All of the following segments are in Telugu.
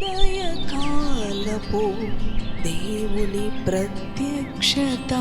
ఉదయకాలపు దేవుని ప్రత్యక్షత.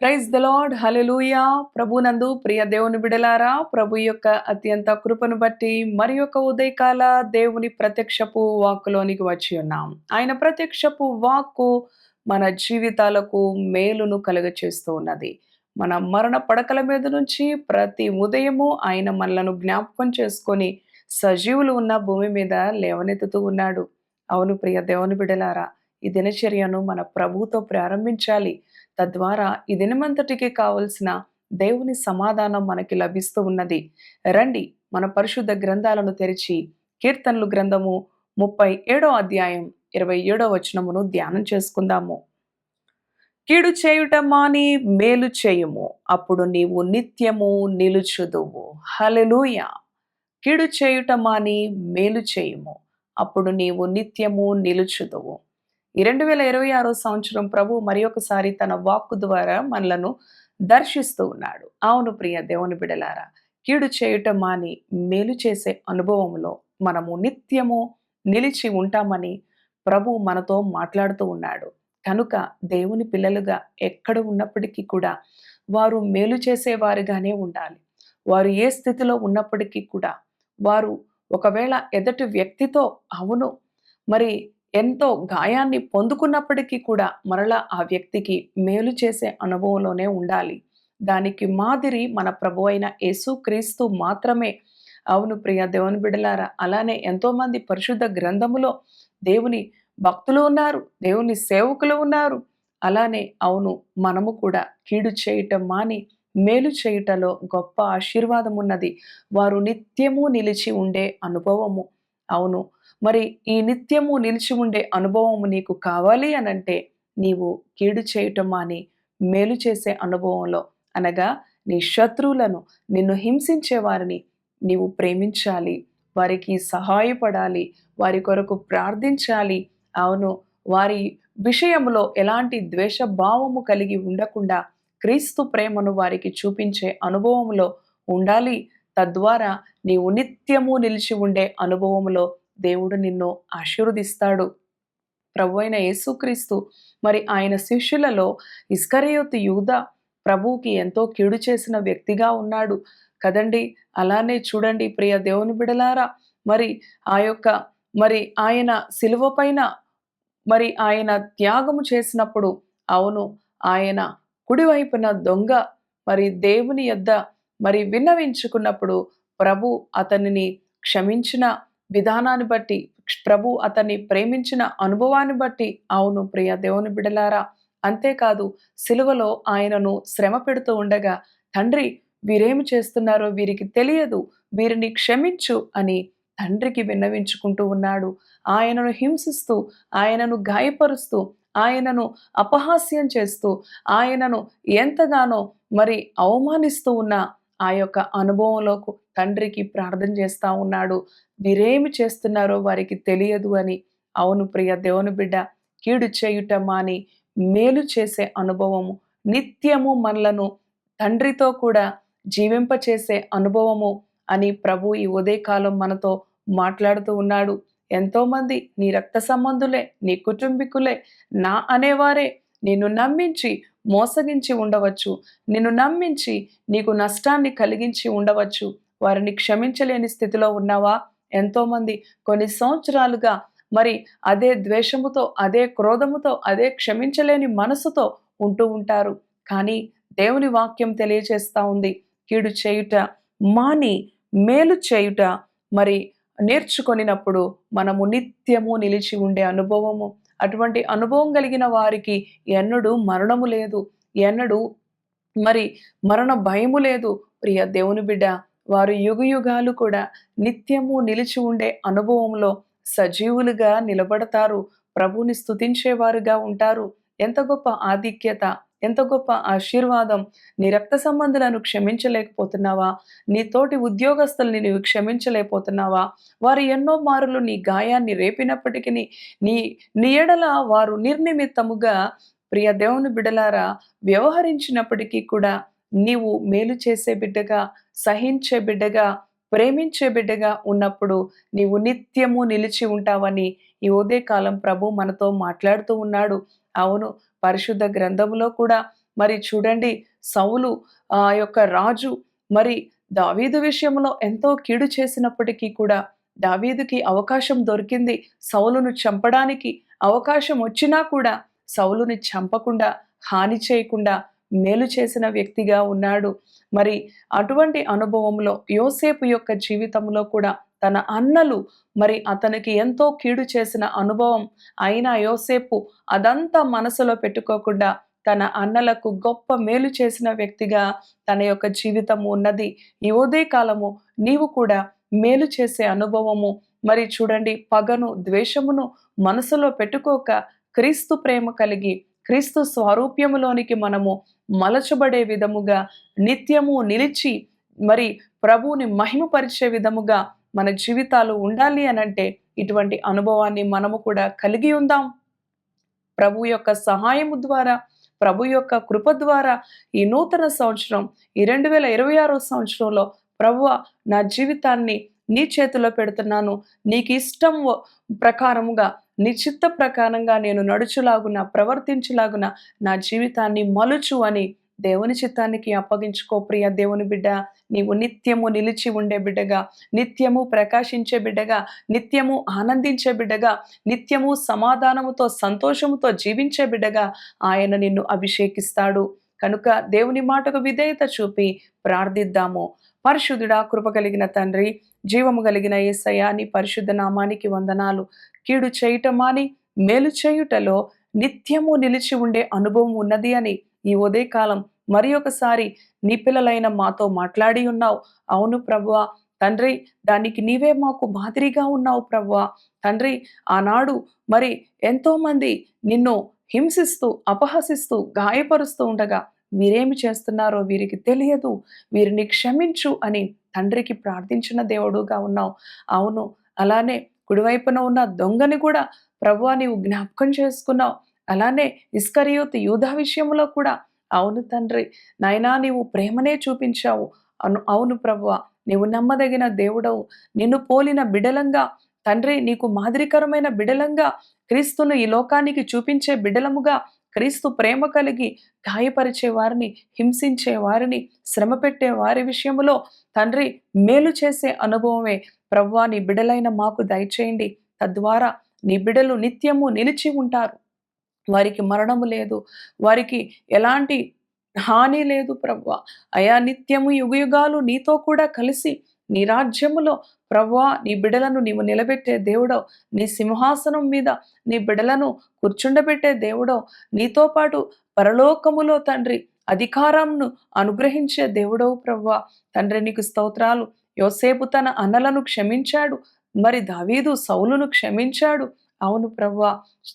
ప్రైజ్ ద లార్డ్ హలెలూయా ప్రభునందు ప్రియ దేవుని బిడలారా ప్రభు యొక్క అత్యంత కృపను బట్టి మరి యొక్క ఉదయకాల దేవుని ప్రత్యక్షపు వాక్కులోనికి వచ్చి ఉన్నాం. ఆయన ప్రత్యక్షపు వాక్కు మన జీవితాలకు మేలును కలుగచేస్తూ ఉన్నది. మన మరణ పడకల మీద నుంచి ప్రతి ఉదయము ఆయన మనలను జ్ఞాపకం చేసుకొని సజీవులు ఉన్న భూమి మీద లేవనెత్తుతూ ఉన్నాడు. అవును ప్రియ దేవుని బిడలారా ఈ దినచర్యను మన ప్రభుతో ప్రారంభించాలి. తద్వారా ఈ దినమంతటికి కావలసిన దేవుని సమాధానం మనకి లభిస్తూ ఉన్నది. రండి మన పరిశుద్ధ గ్రంథాలను తెరిచి కీర్తనలు గ్రంథము ముప్పై ఏడో అధ్యాయం ఇరవై ఏడో వచనమును ధ్యానం చేసుకుందాము. కీడు చేయుట మాని మేలు చేయుము? అప్పుడు నీవు నిత్యము నిలుచుదువు. హలెలూయ కీడు చేయుట మాని మేలు చేయుము? అప్పుడు నీవు నిత్యము నిలుచుదువు. ఈ రెండు వేల ఇరవై ఆరో సంవత్సరం ప్రభు మరి ఒకసారి తన వాక్కు ద్వారా మనలను దర్శిస్తూ ఉన్నాడు. అవును ప్రియ దేవుని బిడలారా కీడు చేయటం మాని మేలు చేసే అనుభవంలో మనము నిత్యము నిలిచి ఉంటామని ప్రభు మనతో మాట్లాడుతూ ఉన్నాడు. కనుక దేవుని పిల్లలుగా ఎక్కడ ఉన్నప్పటికీ కూడా వారు మేలు చేసేవారుగానే ఉండాలి. వారు ఏ స్థితిలో ఉన్నప్పటికీ కూడా వారు ఒకవేళ ఎదటి వ్యక్తితో అవును మరి ఎంతో గాయాన్ని పొందుకున్నప్పటికీ కూడా మరలా ఆ వ్యక్తికి మేలు చేసే అనుభవంలోనే ఉండాలి. దానికి మాదిరి మన ప్రభు అయిన యేసుక్రీస్తు మాత్రమే అవును ప్రియ దేవుని బిడలారా అలానే ఎంతోమంది పరిశుద్ధ గ్రంథములో దేవుని భక్తులు ఉన్నారు దేవుని సేవకులు ఉన్నారు. అలానే అవును మనము కూడా కీడు చేయటం మాని మేలు చేయుటలో గొప్ప ఆశీర్వాదం ఉన్నది. వారు నిత్యము నిలిచి ఉండే అనుభవము. అవును మరి ఈ నిత్యము నిలిచి ఉండే అనుభవము నీకు కావాలి అనంటే నీవు కీడు చేయటం మాని మేలు చేసే అనుభవంలో అనగా నీ శత్రువులను నిన్ను హింసించే వారిని నీవు ప్రేమించాలి. వారికి సహాయపడాలి. వారి కొరకు ప్రార్థించాలి. అవును. వారి విషయంలో ఎలాంటి ద్వేష భావము కలిగి ఉండకుండా క్రీస్తు ప్రేమను వారికి చూపించే అనుభవంలో ఉండాలి. తద్వారా నీవు నిత్యము నిలిచి ఉండే అనుభవంలో దేవుడు నిన్ను ఆశీర్వదిస్తాడు. ప్రభు అయిన యేసుక్రీస్తు మరి ఆయన శిష్యులలో ఇస్కరయోతు యూద ప్రభువుకి ఎంతో కీడు చేసిన వ్యక్తిగా ఉన్నాడు. కదండి? అలానే చూడండి ప్రియ దేవుని బిడలారా. మరి ఆ యొక్క మరి ఆయన శిలువ పైన మరి ఆయన త్యాగము చేసినప్పుడు అవును ఆయన కుడివైపున దొంగ మరి దేవుని యొద్ద మరి విన్నవించుకున్నప్పుడు ప్రభు అతనిని క్షమించిన విధానాన్ని బట్టి ప్రభు అతన్ని ప్రేమించిన అనుభవాన్ని బట్టి అవును ప్రియ దేవుని బిడలారా అంతేకాదు సిలువలో ఆయనను శ్రమ పెడుతూ ఉండగా తండ్రి వీరేమి చేస్తున్నారో వీరికి తెలియదు వీరిని క్షమించు అని తండ్రికి విన్నవించుకుంటూ ఉన్నాడు. ఆయనను హింసిస్తూ ఆయనను గాయపరుస్తూ ఆయనను అపహాస్యం చేస్తూ ఆయనను ఎంతగానో మరి అవమానిస్తూ ఉన్న ఆ యొక్క అనుభవంలోకి తండ్రికి ప్రార్థన చేస్తూ ఉన్నాడు. వీరేమి చేస్తున్నారో వారికి తెలియదు అని. అవును ప్రియ దేవుని బిడ్డ కీడు చేయుట మాని మేలు చేసే అనుభవము నిత్యము మనలను తండ్రితో కూడా జీవింపచేసే అనుభవము అని ప్రభు ఈ ఉదయకాలం మనతో మాట్లాడుతూ ఉన్నాడు. ఎంతోమంది నీ రక్త సంబంధులే నీ కుటుంబీకులే నా అనేవారే నిన్ను నమ్మించి మోసగించి ఉండవచ్చు. నిన్ను నమ్మించి నీకు నష్టాన్ని కలిగించి ఉండవచ్చు. వారిని క్షమించలేని స్థితిలో ఉన్నావా? ఎంతోమంది కొన్ని సంవత్సరాలుగా మరి అదే ద్వేషముతో అదే క్రోధముతో అదే క్షమించలేని మనసుతో ఉంటూ ఉంటారు. కానీ దేవుని వాక్యం తెలియచేస్తా ఉంది. కీడు చేయుట మాని మేలు చేయుట మరి నేర్చుకొనినప్పుడు మనము నిత్యము నిలిచి ఉండే అనుభవము. అటువంటి అనుభవం కలిగిన వారికి ఎన్నడూ మరణము లేదు. ఎన్నడూ మరి మరణ భయము లేదు. ప్రియ దేవుని బిడ్డ వారు యుగ యుగాలు కూడా నిత్యము నిలిచి ఉండే అనుభవంలో సజీవులుగా నిలబడతారు. ప్రభుని స్థుతించేవారుగా ఉంటారు. ఎంత గొప్ప ఆధిక్యత ఎంత గొప్ప ఆశీర్వాదం. నీ రక్త సంబంధులను క్షమించలేకపోతున్నావా? నీ తోటి ఉద్యోగస్తుల్ని నీవు క్షమించలేకపోతున్నావా? వారు ఎన్నో మారులు నీ గాయాన్ని రేపినప్పటికీ నీ నీ ఎడల వారు నిర్నిమిత్తముగా ప్రియ దేవుని బిడలారా వ్యవహరించినప్పటికీ కూడా నీవు మేలు చేసే బిడ్డగా సహించే బిడ్డగా ప్రేమించే బిడ్డగా ఉన్నప్పుడు నీవు నిత్యము నిలిచి ఉంటావని ఈ ఉదయకాలం ప్రభు మనతో మాట్లాడుతూ ఉన్నాడు. అవును పరిశుద్ధ గ్రంథములో కూడా మరి చూడండి సౌలు ఆ యొక్క రాజు మరి దావీదు విషయంలో ఎంతో కీడు చేసినప్పటికీ కూడా దావీదుకి అవకాశం దొరికింది. సౌలును చంపడానికి అవకాశం వచ్చినా కూడా సౌలుని చంపకుండా హాని చేయకుండా మేలు చేసిన వ్యక్తిగా ఉన్నాడు. మరి అటువంటి అనుభవంలో యోసేపు యొక్క జీవితంలో కూడా తన అన్నలు మరి అతనికి ఎంతో కీడు చేసిన అనుభవం అయినా యోసేపు అదంతా మనసులో పెట్టుకోకుండా తన అన్నలకు గొప్ప మేలు చేసిన వ్యక్తిగా తన యొక్క జీవితం ఉన్నది. ఈ ఉదయ కాలము నీవు కూడా మేలు చేసే అనుభవము. మరి చూడండి పగను ద్వేషమును మనసులో పెట్టుకోక క్రీస్తు ప్రేమ కలిగి క్రీస్తు స్వరూప్యములోనికి మనము మలచబడే విధముగా నిత్యము నిలిచి మరి ప్రభువుని మహిమపరిచే విధముగా మన జీవితాలు ఉండాలి అనంటే ఇటువంటి అనుభవాన్ని మనము కూడా కలిగి ఉందాం. ప్రభు యొక్క సహాయము ద్వారా ప్రభు యొక్క కృప ద్వారా ఈ నూతన సంవత్సరం ఈ రెండు వేల ఇరవై ఆరో సంవత్సరంలో ప్రభు నా జీవితాన్ని నీ చేతిలో పెడుతున్నాను. నీకు ఇష్టం ప్రకారముగా నీ చిత్త ప్రకారంగా నేను నడుచులాగున ప్రవర్తించులాగున నా జీవితాన్ని మలుచు అని దేవుని చిత్తానికి అప్పగించుకో ప్రియ దేవుని బిడ్డ. నీవు నిత్యము నిలిచి ఉండే బిడ్డగా నిత్యము ప్రకాశించే బిడ్డగా నిత్యము ఆనందించే బిడ్డగా నిత్యము సమాధానముతో సంతోషముతో జీవించే బిడ్డగా ఆయన నిన్ను అభిషేకిస్తాడు. కనుక దేవుని మాటకు విధేయత చూపి ప్రార్థిద్దాము. పరిశుద్ధుడా కృప కలిగిన తండ్రి జీవము కలిగిన ఏసయ్య నీ పరిశుద్ధ నామానికి వందనాలు. కీడు చేయటమాని మేలు చేయుటలో నిత్యము నిలిచి ఉండే అనుభవం ఉన్నది అని ఈ ఉదయకాలం మరి ఒకసారి నీ పిల్లలైన మాతో మాట్లాడి ఉన్నావు. అవును ప్రభువా. తండ్రి దానికి నీవే మాకు మాదిరిగా ఉన్నావు ప్రభువా. తండ్రి ఆనాడు మరి ఎంతోమంది నిన్ను హింసిస్తూ అపహసిస్తూ గాయపరుస్తూ ఉండగా వీరేమి చేస్తున్నారో వీరికి తెలియదు. వీరిని క్షమించు అని తండ్రికి ప్రార్థించిన దేవుడుగా ఉన్నావు. అవును అలానే కుడివైపున ఉన్న దొంగని కూడా ప్రభువా నీవు జ్ఞాపకం చేసుకున్నావు. అలానే ఇస్కరియోత్ యూధా విషయంలో కూడా అవును తండ్రి నాయనా నీవు ప్రేమనే చూపించావు. అను అవును ప్రభువ నీవు నమ్మదగిన దేవుడవు. నిన్ను పోలిన బిడలంగా తండ్రి నీకు మాదిరికరమైన బిడలంగా క్రీస్తును ఈ లోకానికి చూపించే బిడలముగా క్రీస్తు ప్రేమ కలిగి గాయపరిచే వారిని హింసించే వారిని శ్రమ పెట్టే వారి విషయంలో తండ్రి మేలు చేసే అనుభవమే. ప్రవ్వా నీ బిడలైన మాకు దయచేయండి. తద్వారా నీ బిడలు నిత్యము నిలిచి ఉంటారు. వారికి మరణము లేదు. వారికి ఎలాంటి హాని లేదు ప్రవ్వ. అయా నిత్యము యుగయుగాలు నీతో కూడా కలిసి నీ రాజ్యములో ప్రవ్వా నీ బిడలను నీవు నిలబెట్టే దేవుడవు. నీ సింహాసనం మీద నీ బిడలను కూర్చుండబెట్టే దేవుడవు. నీతో పాటు పరలోకములో తండ్రి అధికారంను అనుగ్రహించే దేవుడవు ప్రవ్వా. తండ్రి నీకు స్తోత్రాలు. యోసేపు తన అన్నలను క్షమించాడు. మరి దావీదు సౌలును క్షమించాడు. అవును ప్రభు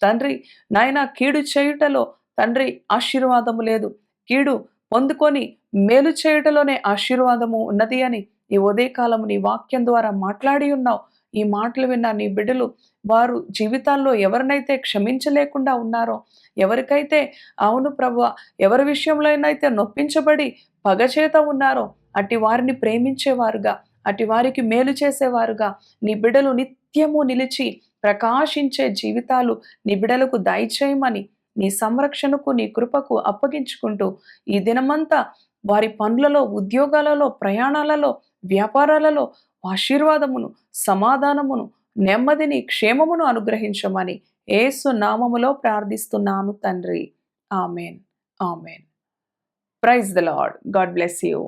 తండ్రి నాయన కీడు చేయుటలో తండ్రి ఆశీర్వాదము లేదు. కీడు పొందుకొని మేలు చేయుటలోనే ఆశీర్వాదము ఉన్నది అని ఈ ఉదయకాలము నీ వాక్యం ద్వారా మాట్లాడి ఉన్నావు. ఈ మాటలు విన్న నీ బిడ్డలు వారు జీవితాల్లో ఎవరినైతే క్షమించలేకుండా ఉన్నారో ఎవరికైతే అవును ప్రభు ఎవరి విషయంలోనైతే నొప్పించబడి పగచేత ఉన్నారో అట్టి వారిని ప్రేమించేవారుగా అటు వారికి మేలు చేసేవారుగా నీ బిడ్డలు నిత్యము నిలిచి ప్రకాశించే జీవితాలు నిబిడలకు దయచేయమని నీ సంరక్షణకు నీ కృపకు అప్పగించుకుంటూ ఈ దినమంతా వారి పనులలో ఉద్యోగాలలో ప్రయాణాలలో వ్యాపారాలలో ఆశీర్వాదమును సమాధానమును నెమ్మదిని క్షేమమును అనుగ్రహించమని ఏసు నామములో ప్రార్థిస్తున్నాను తండ్రి. Amen. Amen. Praise the lord God bless you.